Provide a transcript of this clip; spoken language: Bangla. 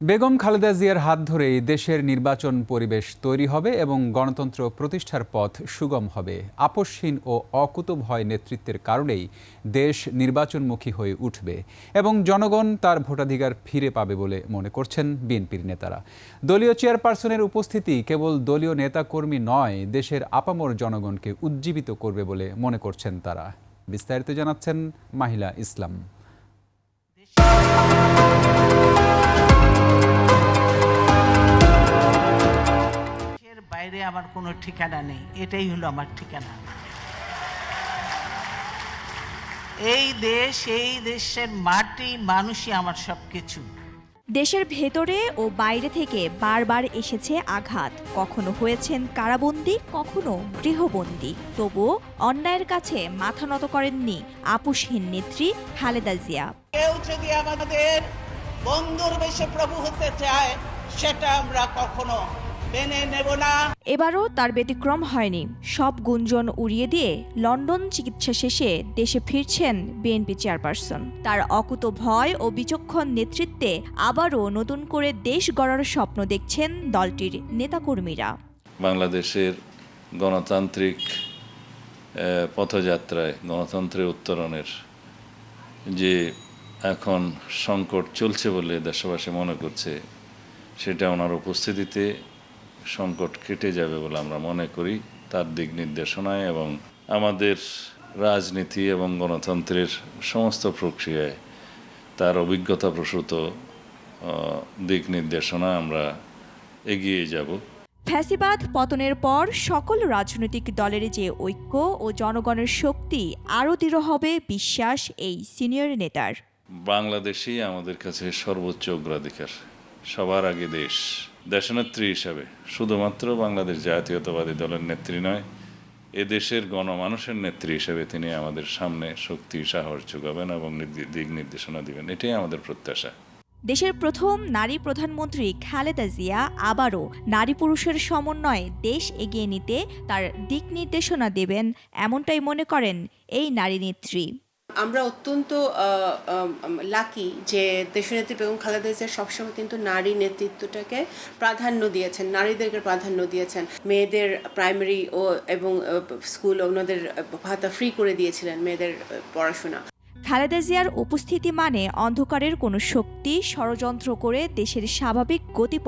বেগম খালেদা জিয়ার হাত ধরেই দেশের নির্বাচন পরিবেশ তৈরি হবে এবং গণতন্ত্র প্রতিষ্ঠার পথ সুগম হবে। আপসহীন ও অকুতভয় নেতৃত্বের কারণেই দেশ নির্বাচনমুখী হয়ে উঠবে এবং জনগণ তার ভোটাধিকার ফিরে পাবে বলে মনে করছেন বিএনপির নেতারা। দলীয় চেয়ারপারসনের উপস্থিতি কেবল দলীয় নেতাকর্মী নয়, দেশের আপামর জনগণকে উজ্জীবিত করবে বলে মনে করছেন তারা। বিস্তারিত জানাচ্ছেন মাহিলা ইসলাম। আমার কোনো ঠিকানা নেই। এটাই হলো আমার ঠিকানা। এই দেশ এই দেশের মাটি মানুষই আমার সব কিছু দেশের ভেতরে ও বাইরে থেকে বারবার এসেছে আঘাত। কখনো হয়েছেন কারাবন্দী কখনো গৃহবন্দী। তবুও অন্যায়ের কাছে মাথা নত করেননি আপুসহীন নেত্রী খালেদা জিয়া। কেউ যদি আমাদের বন্ধুর বেশে প্রভু হতে চায় সেটা আমরা কখনো মেনে নেব না। এবারও তার ব্যতিক্রম হয়নি। সব গুঞ্জন উড়িয়ে দিয়ে লন্ডন চিকিৎসা শেষে দেশে ফিরছেন বিএনপি চেয়ারপারসন। তার অকুত ভয় ও বিচক্ষণ নেতৃত্বে আবারও নতুন করে দেশ গড়ার স্বপ্ন দেখছেন দলটির নেতাকর্মীরা। বাংলাদেশের গণতান্ত্রিক পথযাত্রায় গণতন্ত্রের উত্তরণের যে এখন সংকট চলছে বলে দেশবাসী মনে করছে সেটা ওনার উপস্থিতিতে সংকট কেটে যাবে বলে আমরা মনে করি। তার দিক নির্দেশনায় এবং আমাদের রাজনীতি এবং গণতন্ত্রের সমস্ত প্রক্রিয়ায় তার অভিজ্ঞতা প্রসূত দিক নির্দেশনা আমরা এগিয়ে যাব। ফ্যাসিবাদ পতনের পর সকল রাজনৈতিক দলের যে ঐক্য ও জনগণের শক্তি আরও দৃঢ় হবে বিশ্বাস এই সিনিয়র নেতার। বাংলাদেশই আমাদের কাছে সর্বোচ্চ অগ্রাধিকার। সবার আগে দেশ, দেশনেত্রী হিসাবে, শুধুমাত্র বাংলাদেশ জাতীয়তাবাদী দলের নেত্রী নয়, এ দেশের গণমানুষের নেত্রী হিসেবে তিনি আমাদের সামনে শক্তি, সাহস যোগাবেন এবং দিক নির্দেশনা দিবেন। এটাই আমাদের প্রত্যাশা। দেশের প্রথম নারী প্রধানমন্ত্রী খালেদা জিয়া আবারও নারী পুরুষের সমন্বয়ে দেশ এগিয়ে নিতে তার দিক নির্দেশনা দেবেন, এমনটাই মনে করেন এই নারী নেত্রী। আমরা অত্যন্ত লাকি যে দেশনেত্রী বেগম খালেদা জিয়া সবসময় কিন্তু নারী নেতৃত্বটাকে প্রাধান্য দিয়েছেন, নারীদেরকে প্রাধান্য দিয়েছেন। মেয়েদের প্রাইমারি ও এবং স্কুল ওনাদের ভাতা ফ্রি করে দিয়েছিলেন মেয়েদের পড়াশোনা। খালেদা জিয়ার উপস্থিতি মানে অন্ধকারের কোনো শক্তি, ষড়যন্ত্র করে দেশের স্বাভাবিক গতি